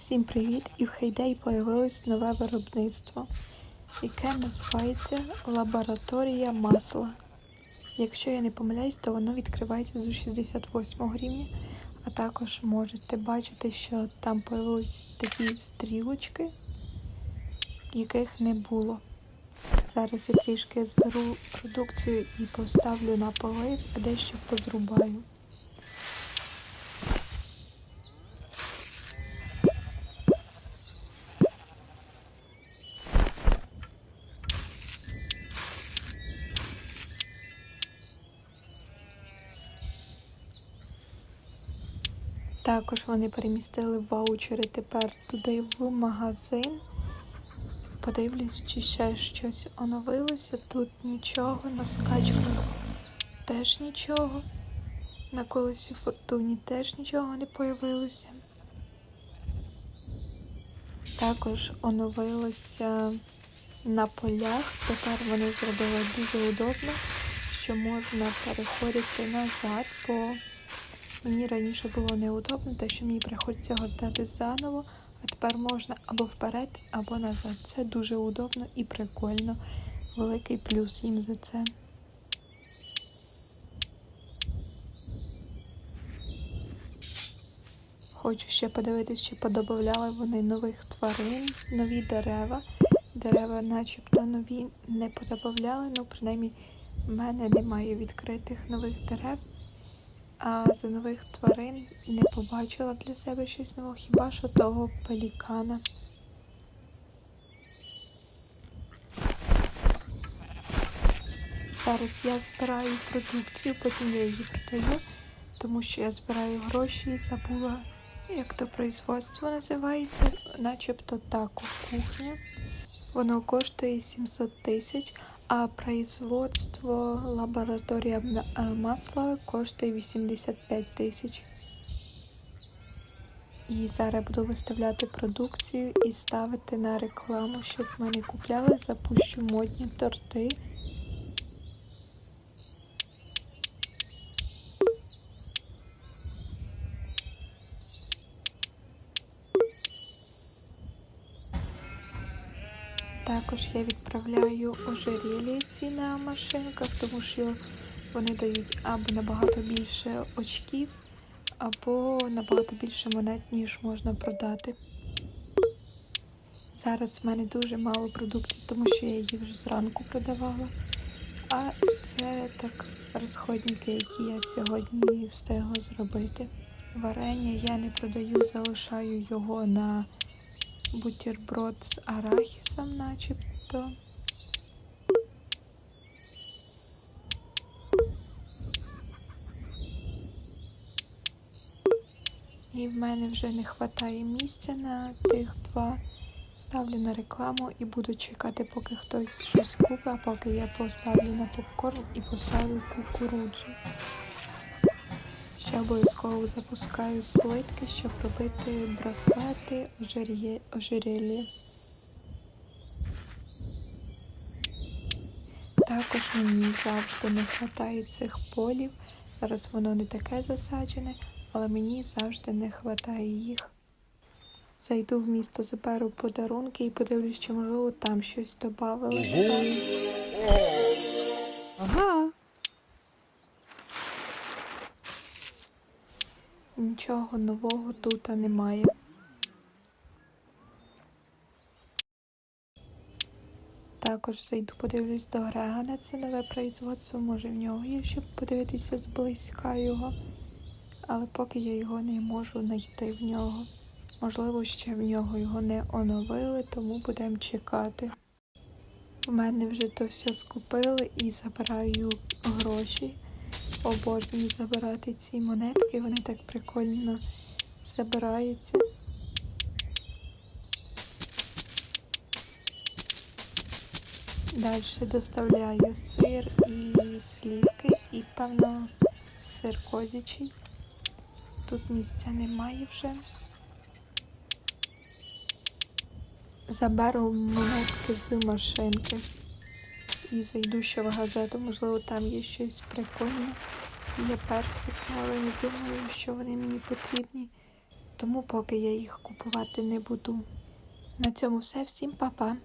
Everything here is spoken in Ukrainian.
Всім привіт! І в Хейдей появилось нове виробництво, яке називається Лабораторія масла. Якщо я не помиляюсь, то воно відкривається з 68 рівня, а також можете бачити, що там появились такі стрілочки, яких не було. Зараз я трішки зберу продукцію і поставлю на полив, а дещо позрубаю. Також вони перемістили ваучери тепер туди в магазин. Подивлюсь, чи ще щось оновилося. Тут нічого, на скачках теж нічого. На колесі фортуні теж нічого не появилося. Також оновилося на полях. Тепер вони зробили дуже удобно, що можна переходити назад, бо Мені раніше було неудобно, те, що мені приходиться гортати заново, а тепер можна або вперед, або назад. Це дуже удобно і прикольно. Великий плюс їм за це. Хочу ще подивитися, чи подобавляли вони нових тварин, нові дерева. Дерева начебто нові не подобавляли, ну принаймні в мене немає відкритих нових дерев. А за нових тварин не побачила для себе щось нового, хіба що того пелікана. Зараз я збираю продукцію, потім я її продаю, тому що я збираю гроші і забула, як то производство називається, начебто тако кухня. Воно коштує 700 тисяч, производство лабораторія е, масла коштує 85 тисяч. І зараз буду виставляти продукцію і ставити на рекламу, щоб мене купляли, запущу модні торти. Також я відправляю ожерелья ці на машинках, тому що вони дають або набагато більше очків, або набагато більше монет, ніж можна продати. Зараз в мене дуже мало продукції, тому що я її вже зранку продавала. А це так розходники, які я сьогодні встигла зробити. Варення я не продаю, залишаю його на бутерброд з арахісом, начебто. І в мене вже не вистачає місця на тих два. Ставлю на рекламу і буду чекати, поки хтось щось купить, а поки я поставлю на попкорн і посолю кукурудзу. Ще обов'язково запускаю слитки, щоб робити браслети, ожерє- Також мені завжди не вистачає цих полів. Зараз воно не таке засаджене, але мені завжди не вистачає їх. Зайду в місто, заберу подарунки і подивлюсь, чи можливо там щось додали. Ага. Нічого нового тут немає. Також зайду, подивлюсь до Грегана, це нове производство, може в нього є, щоб подивитися зблизька його. Але поки я його не можу знайти в нього. Можливо, ще в нього його не оновили, тому будемо чекати. У мене вже то все скупили і забираю гроші. Обожнюю забирати ці монетки, вони так прикольно забираються. Далі доставляю сир і слівки, і, певно, сир козячий. Тут місця немає вже. Заберу монетки з машинки і зайду ще в газету. Можливо, там є щось прикольне. Є персики, але не думаю, що вони мені потрібні. тому поки я їх купувати не буду. На цьому все. Всім па-па!